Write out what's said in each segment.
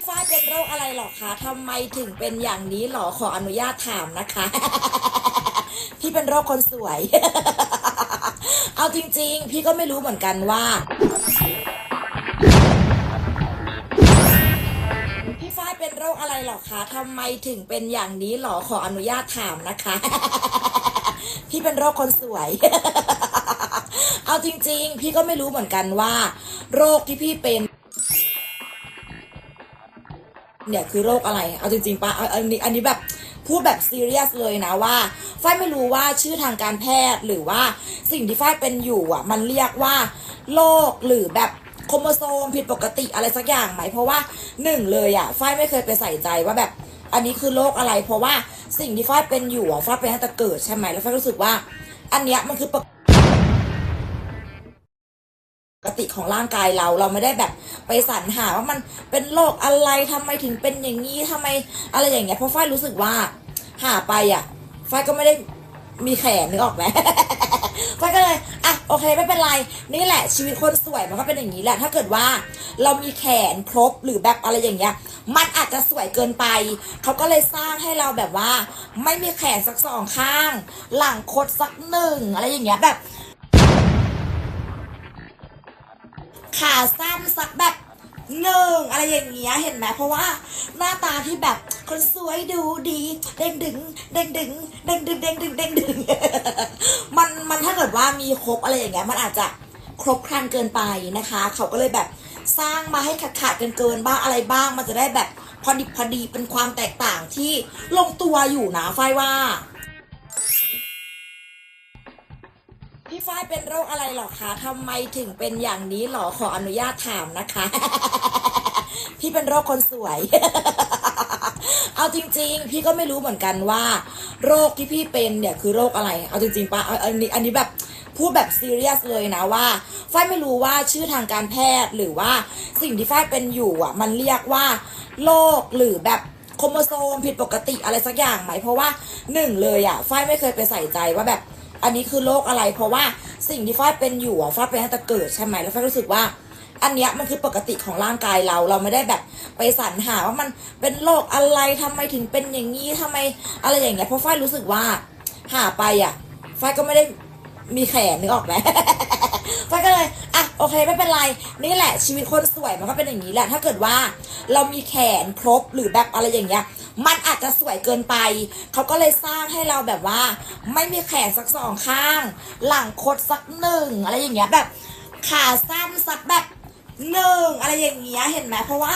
พี่ฝ้ายเป็นโรคอะไรหรอคะทำไมถึงเป็นอย่างนี้หรอขออนุญาตถามนะคะ พี่เป็นโรคคนสวย เอาจริง ๆ พี่ก็ไม่รู้เหมือนกันว่าพี่ฝ้ายเป็นโรคอะไรหรอคะทำไมถึงเป็นอย่างนี้หรอขออนุญาตถามนะคะ พี่เป็นโรคคนสวยเอาจริง ๆ พี่ก็ไม่รู้เหมือนกันว่า โรคที่พี่เป็น เนี่ยคือโรคอะไร เอาจริงๆปะอันนี้อันนี้แบบพูดแบบซีเรียสเลยนะว่าฝ้ายไม่รู้ว่าชื่อทางการแพทย์หรือว่าสิ่งที่ฝ้ายเป็นอยู่อะ มันเรียกว่าโรคหรือแบบโครโมโซมผิดปกติอะไรสักอย่างไหมเพราะว่าหนึ่งเลยอะฝ้ายไม่เคยไปใส่ใจว่าแบบ อันนี้คือโรคอะไร เพราะว่าสิ่งที่ฝ้ายเป็นอยู่อะฝ้ายเป็นตั้งแต่เกิดใช่ไหมแล้วฝ้ายรู้สึกว่า อันเนี้ยมันคือปกปกติของร่างกายเราเราไม่ได้แบบ ไปสรรหาว่ามันเป็นโรคอะไรทำไมถึงเป็นอย่างนี้ทำไมอะไรอย่างเงี้ยเพราะฝ้ายรู้สึกว่าหาไปอะฝ้ายก็ไม่ได้มีแขนนึกออกไหมฝ้ายก็เลยอะโอเคไม่เป็นไรนี่แหละ ชีวิตคนสวยมันก็เป็นอย่างนี้แหละ ถ้าเกิดว่าเรามีแขนครบหรือแบบอะไรอย่างเงี้ย มันอาจจะสวยเกินไป เขาก็เลยสร้างให้เราแบบว่า ไม่มีแขนสักสองข้าง หลังคดสักหนึ่งอะไรอย่างเงี้ยแบบขาสั้นสัก หนึ่งอะไรอย่างเงี้ยเห็นไหมเพราะว่าหน้าตาที่แบบคนสวยดูดีเด้งดึงเด้งดึงเด้งดึงเด้งดึงเด้งดึงมันมันถ้าเกิดว่ามีครบอะไรอย่างเงี้ยมันอาจจะครบครันเกินไปนะคะ เขาก็เลยแบบสร้างมาให้ขาดขาดกันเกินบ้างอะไรบ้างมันจะได้แบบพอดิบพอดีเป็นความแตกต่างที่ลงตัวอยู่นะฝ้ายว่า พี่ฝ้ายเป็นโรคอะไรหรอคะทำไมถึงเป็นอย่างนี้หรอขออนุญาตถามนะคะ พี่เป็นโรคคนสวย เอาจริง ๆ พี่ก็ไม่รู้เหมือนกันว่า โรคที่พี่เป็นเนี่ยคือโรคอะไร เอาจริงๆปะเอาอันนี้อันนี้แบบพูดแบบซีเรียสเลยนะว่าฝ้ายไม่รู้ว่าชื่อทางการแพทย์หรือว่าสิ่งที่ฝ้ายเป็นอยู่อะ มันเรียกว่าโรคหรือแบบโครโมโซมผิดปกติอะไรสักอย่างไหมเพราะว่าหนึ่งเลยอะฝ้ายไม่เคยไปใส่ใจว่าแบบ อันนี้คือโรคอะไร เพราะว่าสิ่งที่ฝ้ายเป็นอยู่อะฝ้ายเป็นตั้งแต่เกิดใช่ไหมแล้วฝ้ายรู้สึกว่า อันเนี้ยมันคือปกติของร่างกายเรา เราไม่ได้แบบไปสรรหาว่ามันเป็นโรคอะไรทำไมถึงเป็นอย่างนี้ทำไมอะไรอย่างเงี้ยเพราะฝ้ายรู้สึกว่าหาไปอะฝ้ายก็ไม่ได้มีแขนนึกออกไหมฝ้ายก็เลยอะโอเคไม่เป็นไรนี่แหละชีวิตคนสวยมันก็เป็นอย่างนี้แหละ ถ้าเกิดว่าเรามีแขนครบหรือแบบอะไรอย่างเงี้ย มันอาจจะสวยเกินไป เขาก็เลยสร้างให้เราแบบว่า ไม่มีแขนสักสองข้าง หลังคดสักหนึ่งอะไรอย่างเงี้ยแบบขาสั้นสักแบบหนึ่งอะไรอย่างเงี้ยเห็นไหมเพราะว่า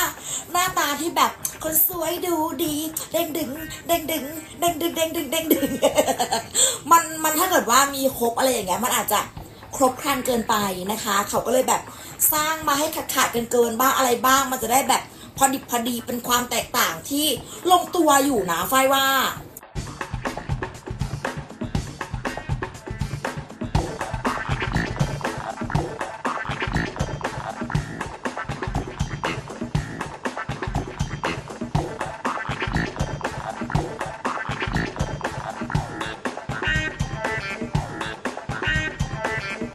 หน้าตาที่แบบคนสวยดูดีเด้งดึงเด้งดึงเด้งดึงเด้งดึงเด้งดึงมันมันถ้าเกิดว่ามีครบอะไรอย่างเงี้ยมันอาจจะครบครันเกินไปนะคะ เขาก็เลยแบบสร้างมาให้ขาดขาดกันเกินบ้างอะไรบ้างมันจะได้แบบ พอดิบพอดีเป็นความแตกต่างที่ลงตัวอยู่นะไฟว่า